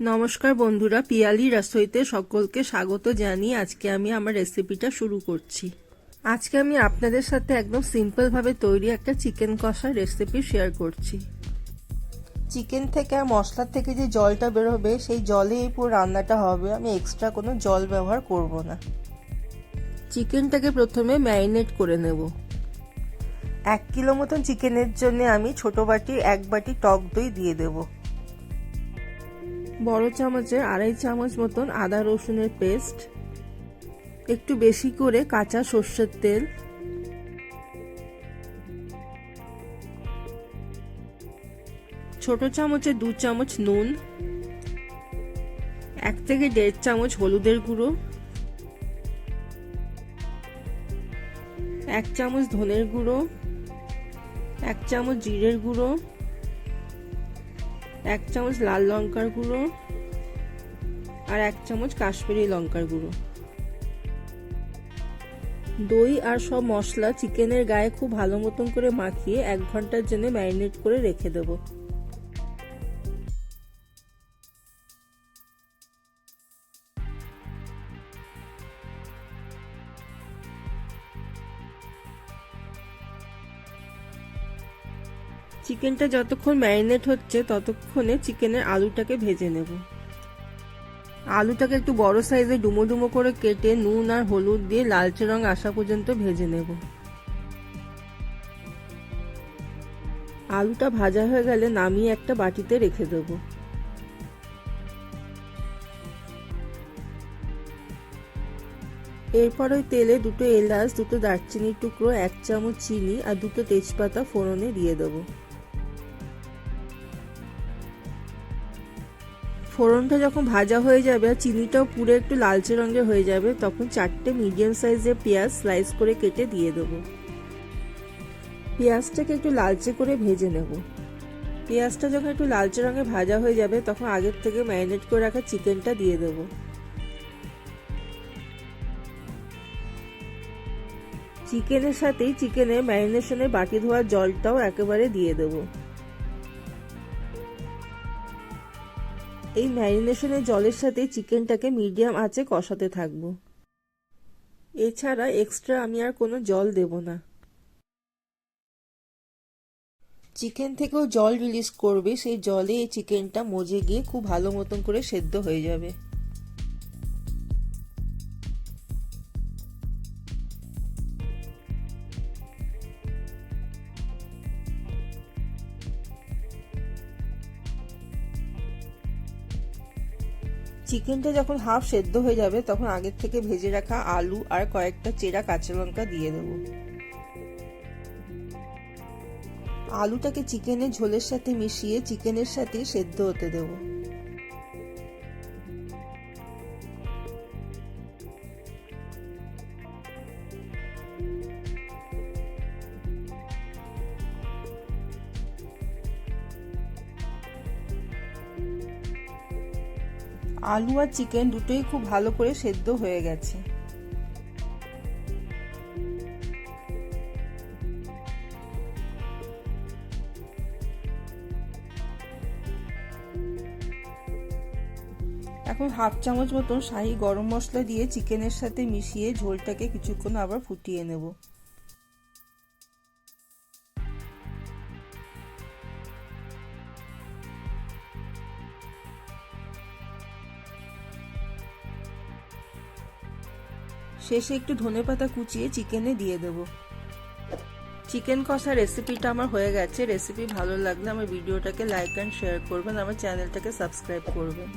নমস্কার বন্ধুরা, পিয়ালি রাসইতে সকলকে স্বাগত জানিয়ে আজকে আমি আমার রেসিপিটা শুরু করছি। আজকে আমি আপনাদের সাথে একদম সিম্পলভাবে তৈরি একটা চিকেন কষা রেসিপি শেয়ার করছি। চিকেন থেকে আর মশলার থেকে যে জলটা বেরোবে, সেই জলে এই পুরো রান্নাটা হবে। আমি এক্সট্রা কোনো জল ব্যবহার করব না। চিকেনটাকে প্রথমে ম্যারিনেট করে নেব। এক কিলো মতন চিকেনের জন্য আমি ছোট বাটি এক বাটি টক দই দিয়ে দেবো। বড় চামচের আড়াই চামচ মতন আদা রসুনের পেস্ট, একটু বেশি করে কাঁচা সর্ষের তেল, ছোট চামচে দু চামচ নুন, এক থেকে দেড় চামচ হলুদের গুঁড়ো, এক চামচ ধনের গুঁড়ো, এক চামচ জিরের গুঁড়ো এক চামচ লাল লঙ্কার গুঁড়ো আর এক চামচ কাশ্মীরি লঙ্কার গুঁড়ো। দই আর সব মশলা চিকেনের গায়ে খুব ভালো মতন করে মাখিয়ে এক ঘণ্টার জন্য ম্যারিনেট করে রেখে দেব। চিকেনটা যতক্ষণ ম্যারিনেট হচ্ছে, ততক্ষণে চিকেনের আলুটাকে ভেজে নেব। আলুটাকে একটু বড় সাইজে ডুমো ডুমো করে কেটে নুন আর হলুদ দিয়ে লালচে রং আসা পর্যন্ত ভেজে নেব। আলুটা ভাজা হয়ে গেলে নামিয়ে একটা বাটিতে রেখে দেব। এরপর ওই তেলে দুটো এলাচ, দুটো দারচিনির টুকরো, এক চামচ চিনি আর দুটো তেজপাতা ফোড়নে দিয়ে দেবো। ফোড়নটা যখন ভাজা হয়ে যাবে আর চিনিটাও পুরো একটু লালচে রঙের হয়ে যাবে, তখন চারটে মিডিয়াম সাইজের পেঁয়াজ স্লাইস করে কেটে দিয়ে দেবো। পেঁয়াজটাকে একটু লালচে করে ভেজে নেব। পেঁয়াজটা যখন একটু লালচে রঙে ভাজা হয়ে যাবে, তখন আগের থেকে ম্যারিনেট করে রাখা চিকেনটা দিয়ে দেব। চিকেনের সাথেই চিকেনের ম্যারিনেশনের বাটি ধোয়ার জলটাও একেবারে দিয়ে দেবো। এই ম্যারিনেশনের জলের সাথে চিকেনটাকে মিডিয়াম আঁচে কষাতে থাকব। এছাড়া এক্সট্রা আমি আর কোনো জল দেব না। চিকেন থেকেও জল রিলিজ করবে, সেই জলে এই চিকেনটা মজে গিয়ে খুব ভালো মতন করে সেদ্ধ হয়ে যাবে। চিকেনটা যখন হাফ সেদ্ধ হয়ে যাবে, তখন আগের থেকে ভেজে রাখা আলু আর কয়েকটা চেরা কাঁচা লঙ্কা দিয়ে দেব। আলুটাকে চিকেনের ঝোলের সাথে মিশিয়ে চিকেনের সাথে সেদ্ধ হতে দেব। আলু আর চিকেন দুটোই খুব ভালো করে সেদ্ধ হয়ে গেছে। এখন হাফ চামচ মতন শাহি গরম মশলা দিয়ে চিকেনের সাথে মিশিয়ে ঝোলটাকে কিছুক্ষণ আবার ফুটিয়ে নেব। শেষে একটু ধনে পাতা কুচিয়ে চিকেনে দিয়ে দেব। চিকেন কষা রেসিপিটা আমার হয়ে গেছে। রেসিপি ভালো লাগলে আমার ভিডিওটাকে লাইক অ্যান্ড শেয়ার করবেন। আমার চ্যানেলটাকে সাবস্ক্রাইব করবেন।